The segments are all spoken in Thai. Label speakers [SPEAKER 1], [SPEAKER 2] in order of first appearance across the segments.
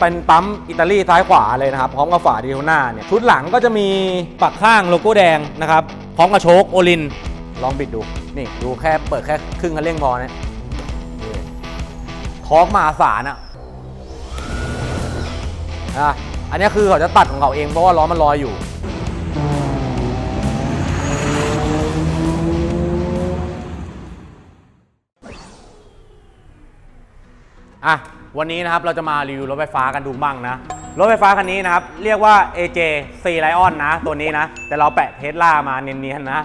[SPEAKER 1] เป็นปั๊มอิตาลีซ้ายขวาเลยนะครับ พร้อมกับฝาดิโทน่าเนี่ยชุดหลังก็จะมีปักข้างโลโก้แดงนะครับ พร้อมกับโชคโอลิน ลองบิดดู นี่ดูแค่เปิดแค่ครึ่งคันเร่งพอเนี่ยนี่ทอร์กมาศาลอะอะอันนี้คือเขาจะตัดของเขาเองเพราะว่าล้อมันลอยอยู่ อะ วันนี้นะครับเราจะมารีวิวรถไฟฟ้ากันดูบ้างนะ รถไฟฟ้าคันนี้นะครับ เรียกว่า AJ C Lion นะ ตัวนี้นะ แต่เราแปะเทสลามาเนียนๆนะ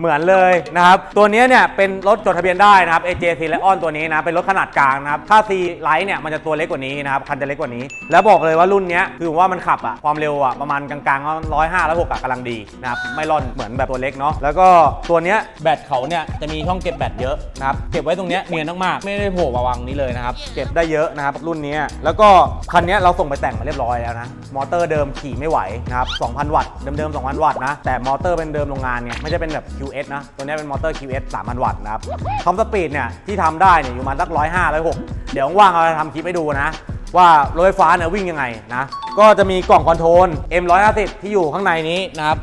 [SPEAKER 1] เหมือนเลยนะครับ ตัวนี้เนี่ยเป็นรถจดทะเบียนได้นะครับ AJ C Lion ตัวนี้นะ เป็นรถขนาดกลางนะครับ ถ้า C Light เนี่ยมันจะตัวเล็กกว่านี้นะครับ คันจะเล็กกว่านี้ แล้วบอกเลยว่ารุ่นเนี้ยคือผมว่ามันขับอะความเร็วอะประมาณกลางๆก็ร้อยห้าร้อยหกอะกำลังดีนะครับ ไม่ร่อนเหมือนแบบตัวเล็กเนาะ แล้วก็ตัวเนี้ยแบตเขาเนี่ยจะมีช่องเก็บแบตเยอะนะครับ เก็บไว้ตรงเนี้ยเนียนมากๆ ไม่ได้โผล่มาวางนี้เลยนะครับ เก็บได้เยอะนะครับรุ่นนี้ แล้วก็คันเนี้ยเราส่งไปแต่งมาเรียบร้อยแล้วนะ มอเตอร์เดิมขี่ไม่ไหวนะครับ2,000 วัตต์ เดิมๆ2,000 วัตต์นะ แต่มอเตอร์เป็นเดิมโรงงานเนี่ยไม่ใช่เป็นแบบ QS นะ ตัวนี้เป็นมอเตอร์ QS 3,000 วัตต์นะครับคอมสปีดเนี่ยที่ทำได้เนี่ยอยู่มาสัก105 106เดี๋ยวว่างเราจะทำคลิปให้ดูนะ ว่ารถไฟฟ้าเนี่ยวิ่งยังไงนะ ก็จะมีกล่องคอนโทรล M150 ที่อยู่ข้างในนี้นะครับ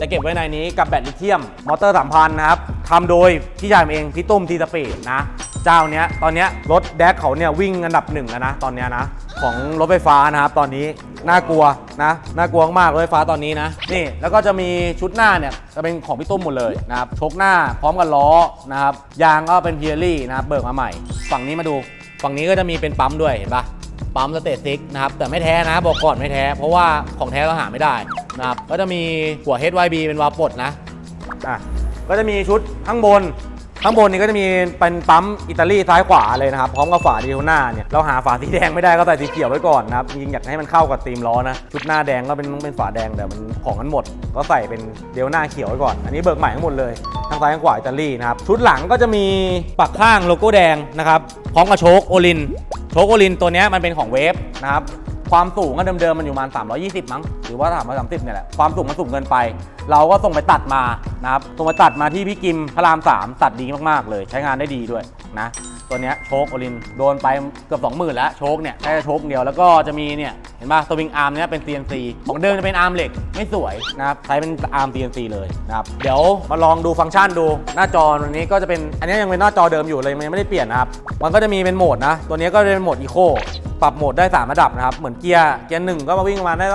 [SPEAKER 1] จะเก็บไว้ในนี้กับแบตลิเธียมมอเตอร์สามพันนะครับ ทำโดยพี่ชายผมเองพี่ตุ้มทีสปีดนะ เจ้าเนี้ยตอนเนี้ยรถแดกเขาเนี่ยวิ่งอันดับหนึ่งแล้วนะตอนเนี้ยนะของรถไฟฟ้านะครับตอนนี้น่ากลัวนะน่ากลัวมากรถไฟฟ้าตอนนี้นะนี่แล้วก็จะมีชุดหน้าเนี่ยจะเป็นของพี่ตุ้มหมดเลยนะครับชกหน้าพร้อมกับล้อนะครับยางก็เป็นเพียรี่นะครับเบิกมาใหม่ ฝั่งนี้มาดู ฝั่งนี้ก็จะมีเป็นปั๊มด้วยเห็นปะปั๊มสเตตซิกนะครับแต่ไม่แท้นะบอกก่อนไม่แท้ เพราะว่าของแท้เราหาไม่ได้นะครับก็จะมีหัว HYB เป็นวาปดนะอะ ก็จะมีชุดข้างบน ข้างบนนี้ก็จะมีเป็นปั๊มอิตาลีซ้ายขวาเลยนะครับ พร้อมกับฝาดิโทน่าเนี่ย เราหาฝาสีแดงไม่ได้ก็ใส่สีเขียวไว้ก่อนนะครับ จริงๆอยากให้มันเข้ากับธีมล้อนะ ชุดหน้าแดงก็เป็นเป็นฝาแดงแต่มันของมันหมด ก็ใส่เป็นเดียวหน้าเขียวไว้ก่อน อันนี้เบิกใหม่ทั้งหมดเลย ทั้งซ้ายทั้งขวาอิตาลีนะครับ ชุดหลังก็จะมีปักข้างโลโก้แดงนะครับ พร้อมกับโชคโอลิน โชคโอลินตัวนี้มันเป็นของเวฟนะครับ ความสูงก็เดิมๆมันอยู่ประมาณ 320 มั้งหรือว่า330เนี่ยแหละความสูงมันสูงเกินไป เราก็ส่งไปตัดมานะครับส่งไปตัดมาที่พี่กิมพระราม 3 ตัดดีมากๆเลย ใช้งานได้ดีด้วยนะตัวเนี้ยโชคโอลินโดนไปเกือบ20,000แล้วโชคเนี่ยแค่โชคเดียวแล้วก็จะมีเนี่ยเห็นป่ะตัววิงอาร์มเนี้ยเป็น CNC ของเดิมจะเป็นอาร์มเหล็กไม่สวยนะครับใช้เป็นอาร์ม CNC เลยนะครับเดี๋ยวมาลองดูฟังก์ชันดูหน้าจอตัวนี้ก็จะเป็นอันนี้ยังเป็นหน้าจอเดิมอยู่เลยมันยังไม่ได้เปลี่ยนนะครับมันก็จะมีเป็นโหมดนะตัวนี้ก็จะเป็นโหมดอีโค ปรับโหมดได้ 3 ระดับนะครับ เหมือนเกียร์ เกียร์หนึ่งก็มาวิ่งประมาณได้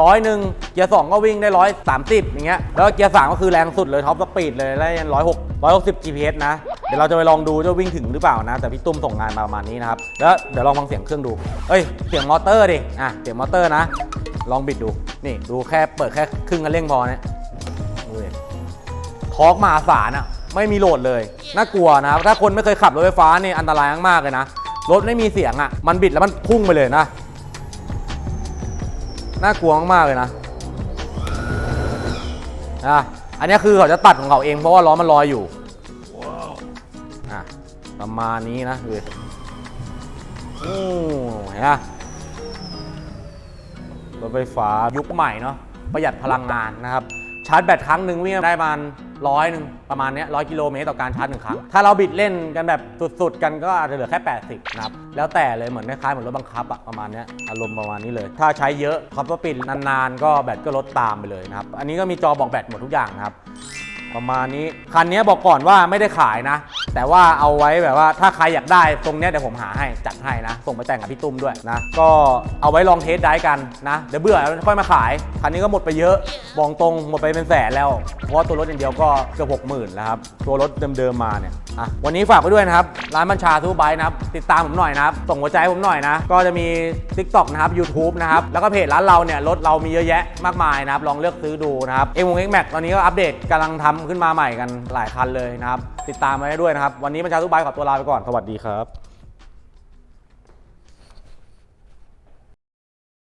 [SPEAKER 1] ร้อยหนึ่งเกียร์สองก็วิ่งได้ร้อยสามสิบอย่างเงี้ย แล้วเกียร์สามก็คือแรงสุดเลยท็อปสปีดเลยได้ยันร้อยหกร้อยหกสิบ GPS นะ เดี๋ยวเราจะไปลองดูจะวิ่งถึงหรือเปล่านะ แต่พี่ตุ้มส่งงานมาประมาณนี้นะครับ แล้วเดี๋ยวลองฟังเสียงเครื่องดู เอ้ย เสียงมอเตอร์ดิ อะ เสียงมอเตอร์นะ ลองบิดดู นี่ดูแค่เปิดแค่ครึ่งคันเร่งพอเนี่ยทอร์กมาศาลอะ ไม่มีโหลดเลย น่ากลัวนะครับ ถ้าคนไม่เคยขับรถไฟฟ้านี่อันตรายมากๆเลยนะ รถไม่มีเสียงอะ มันบิดแล้วมันพุ่งไปเลยนะ น่ากลัวมากๆเลยนะอะอันนี้คือเขาจะตัดของเขาเองเพราะว่าล้อมันลอยอยู่อะประมาณนี้นะคือโอ้เห็นปะรถไฟฟ้ายุคใหม่เนาะประหยัดพลังงานนะครับ ชาร์จแบตครั้งหนึ่งวิ่งได้ประมาณร้อยหนึ่งประมาณนี้ร้อยกิโลเมตรต่อการชาร์จหนึ่งครั้ง ถ้าเราบิดเล่นกันแบบสุดๆ กันก็อาจจะเหลือแค่ 80นะครับ แล้วแต่เลยเหมือนคล้ายๆเหมือนรถบังคับอะประมาณนี้อารมณ์ประมาณนี้เลย ถ้าใช้เยอะทับรถปิดนานๆ ก็แบตก็ลดตามไปเลยนะครับ อันนี้ก็มีจอบอกแบตหมดทุกอย่างนะครับ ประมาณนี้ คันนี้บอกก่อนว่าไม่ได้ขายนะ แต่ว่าเอาไว้แบบว่าถ้าใครอยากได้ตรงเนี้ยเดี๋ยวผมหาให้จัดให้นะ ส่งไปแต่งกับพี่ตุ้มด้วยนะ ก็เอาไว้ลองเทสได้กันนะ เดี๋ยวเบื่อแล้วค่อยมาขาย คันนี้ก็หมดไปเยอะบอกตรงหมดไปเป็นแสนแล้ว เพราะว่าตัวรถอย่างเดียวก็เกือบหกหมื่นแล้วครับ ตัวรถเดิมๆมาเนี่ยอะวันนี้ฝากไว้ด้วยนะครับ ร้านบัญชาทูบไบค์นะครับ ติดตามผมหน่อยนะครับ ส่งหัวใจให้ผมหน่อยนะ ก็จะมี TikTok นะครับ YouTube นะครับ แล้วก็เพจร้านเราเนี่ยรถเรามีเยอะแยะมากมายนะครับ ลองเลือกซื้อดูนะครับเอ็มวงเอ็กแม็กตอนนี้ก็อัปเดตกำลังทำขึ้นมาใหม่กันหลายคันเลยนะครับ ติดตามไว้ให้ด้วยนะครับ วันนี้บัญชาทุบไบขอตัวลาไปก่อน สวัสดีครับ